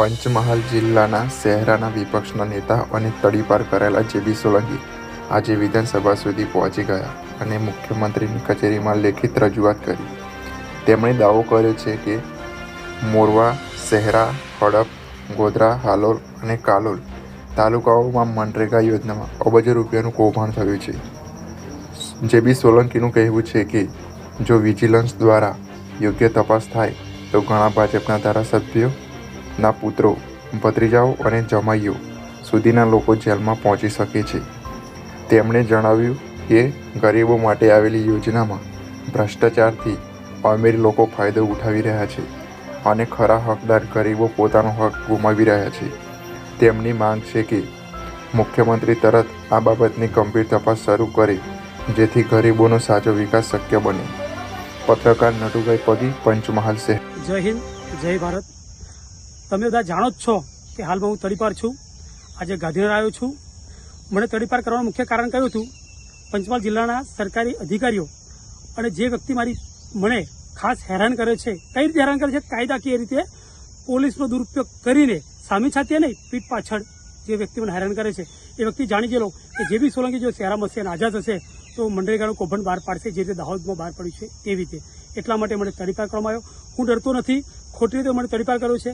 પંચમહાલ જિલ્લાના શહેરાના વિપક્ષના નેતા અને તડીપાર કરેલા જેબી સોલંકી આજે વિધાનસભા સુધી પહોંચી ગયા અને મુખ્યમંત્રીની કચેરીમાં લેખિત રજૂઆત કરી. તેમણે દાવો કર્યો છે કે મોરવા શહેરા હડપ, ગોધરા, હાલોલ અને કાલોલ તાલુકાઓમાં મનરેગા યોજનામાં અબજો રૂપિયાનું કૌભાંડ થયું છે. જેબી સોલંકીનું કહેવું છે કે, જો વિજિલન્સ દ્વારા યોગ્ય તપાસ થાય, તો ઘણા ભાજપના ધારાસભ્યોના પુત્રો ભત્રીજાઓ અને જમાઈઓ સુધીના લોકો જેલમાં પહોંચી શકે છે. તેમણે જણાવ્યું કે, ગરીબો માટે આવેલી યોજનામાં ભ્રષ્ટાચારથી અમીર લોકો ફાયદો ઉઠાવી રહ્યા છે અને ખરા હકદાર ગરીબો પોતાનો હક ગુમાવી રહ્યા છે. તેમની માંગ છે કે, મુખ્યમંત્રી તરત આ બાબતની ગંભીર તપાસ શરૂ કરે, જેથી ગરીબોનો સાચો વિકાસ શક્ય બને. પત્રકાર નટુભાઈ પગી, પંચમહાલ શહેર. જય હિન્દ, જય ભારત. તમે બધા જાણો જ છો કે હાલમાં હું તડીપાર છું. આજે ગાંધીનગર આવ્યો છું. મને તડીપાર કરવાનું મુખ્ય કારણ કયું હતું? પંચમહાલ જિલ્લાના સરકારી અધિકારીઓ અને જે વ્યક્તિ મારી મને ખાસ હેરાન કરે છે, કઈ રીતે હેરાન કરે છે, કાયદાકીય રીતે પોલીસનો દુરુપયોગ કરીને સામી છાતીએ નહીં પીઠ પાછળ જે વ્યક્તિ મને હેરાન કરે છે, એ વ્યક્તિ જાણી ગયેલો કે જે બી સોલંકી જો શહેરામાં હશે અને આઝાદ હશે, તો મનરેગાનું કૌભાંડ બહાર પાડશે, જે રીતે દાહોદમાં બહાર પડ્યું છે તેવી રીતે. એટલા માટે મને તડીપાર કરવામાં આવ્યો. હું ડરતો નથી. ખોટી રીતે મને તડીપાર કર્યો છે.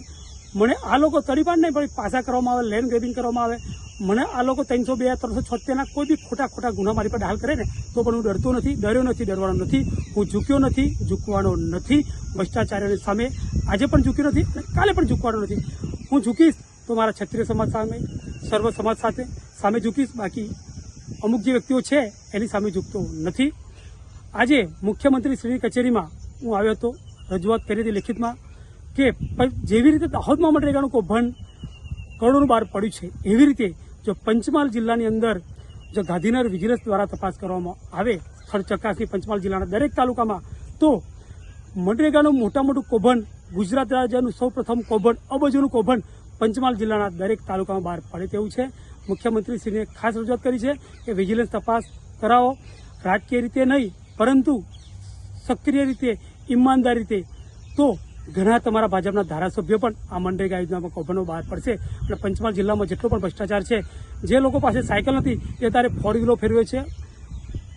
મને આ લોકો તડીપાર નહીં, પણ પાછા કરવામાં આવે લેન્ડ ગ્રેબિંગ કરવામાં આવે. મને આ લોકો ત્રણસો બે, ત્રણસો છોતેરના કોઈ બી ખોટા ખોટા ગુના મારી પર દાખલ કરે ને, તો પણ હું ડરતો નથી, ડર્યો નથી, ડરવાનો નથી. હું ઝૂક્યો નથી, ઝૂકવાનો નથી. ભ્રષ્ટાચારીઓની સામે આજે પણ ઝૂક્યો નથી કાલે પણ ઝૂકવાનો નથી. હું ઝૂકીશ તો મારા ક્ષત્રિય સમાજ સામે, સર્વ સમાજ સાથે સામે ઝૂકીશ. બાકી અમુક જે વ્યક્તિઓ છે, એની સામે ઝૂકતો નથી. આજે મુખ્યમંત્રી શ્રી કચેરીમાં હું આવ્યો હતો, રજૂઆત કરી હતી લેખિતમાં. કે જેવી રીતે દાહોદમાં મનરેગાનું કૌભાંડ કરોડોનું બહાર પડ્યું છે, એવી રીતે જો પંચમહાલ જિલ્લાની અંદર જો ગાંધીનગર વિજિલન્સ દ્વારા તપાસ કરવામાં આવે, સ્થળ ચકાસણી પંચમહાલ જિલ્લાના દરેક તાલુકામાં, તો મનરેગાનું મોટા મોટું કૌભાંડ, ગુજરાત રાજ્યનું સૌ પ્રથમ કૌભાંડ, અબજોનું કૌભાંડ પંચમહાલ જિલ્લાના દરેક તાલુકામાં બહાર પડે તેવું છે. મુખ્યમંત્રીશ્રીને ખાસ રજૂઆત કરી છે કે વિજિલન્સ તપાસ કરાવો, રાજકીય રીતે નહીં, પરંતુ સક્રિય રીતે, ઈમાનદાર રીતે. તો ઘણા તમારા ભાજપના ધારાસભ્યો પણ આ મનરેગા યોજનામાં કૌભાંડો બહાર પડશે અને પંચમહાલ જિલ્લામાં જેટલો પણ ભ્રષ્ટાચાર છે, જે લોકો પાસે સાયકલ નથી, એ તારે ફોર વ્હીલો ફેરવે છે.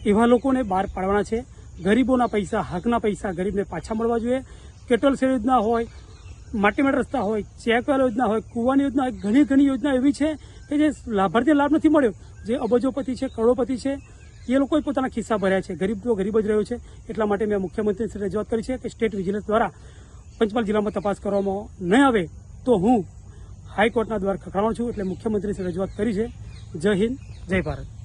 એવા લોકોને બહાર પાડવાના છે. ગરીબોના પૈસા, હકના પૈસા ગરીબને પાછા મળવા જોઈએ. કેટલ શેર યોજના હોય માટીમેટ રસ્તા હોય, ચેકવેલ યોજના હોય, કુવાની યોજના હોય, ઘણી ઘણી યોજના એવી છે કે જે લાભાર્થીને લાભ નથી મળ્યો, જે અબજોપતિ છે, કરોડોપતિ છે, એ લોકોએ પોતાના ખિસ્સા ભર્યા છે. ગરીબ તો ગરીબ જ રહ્યો છે. એટલા માટે મેં મુખ્યમંત્રી રજૂઆત કરી છે કે સ્ટેટ વિજિલન્સ દ્વારા પંચમહાલ જિલ્લામાં તપાસ કરવામાં નહીં આવે તો હું હાઈકોર્ટના દ્વારા ખખડાવું છું. એટલે મુખ્યમંત્રી રજૂઆત કરી છે. જય હિન્દ, જય ભારત.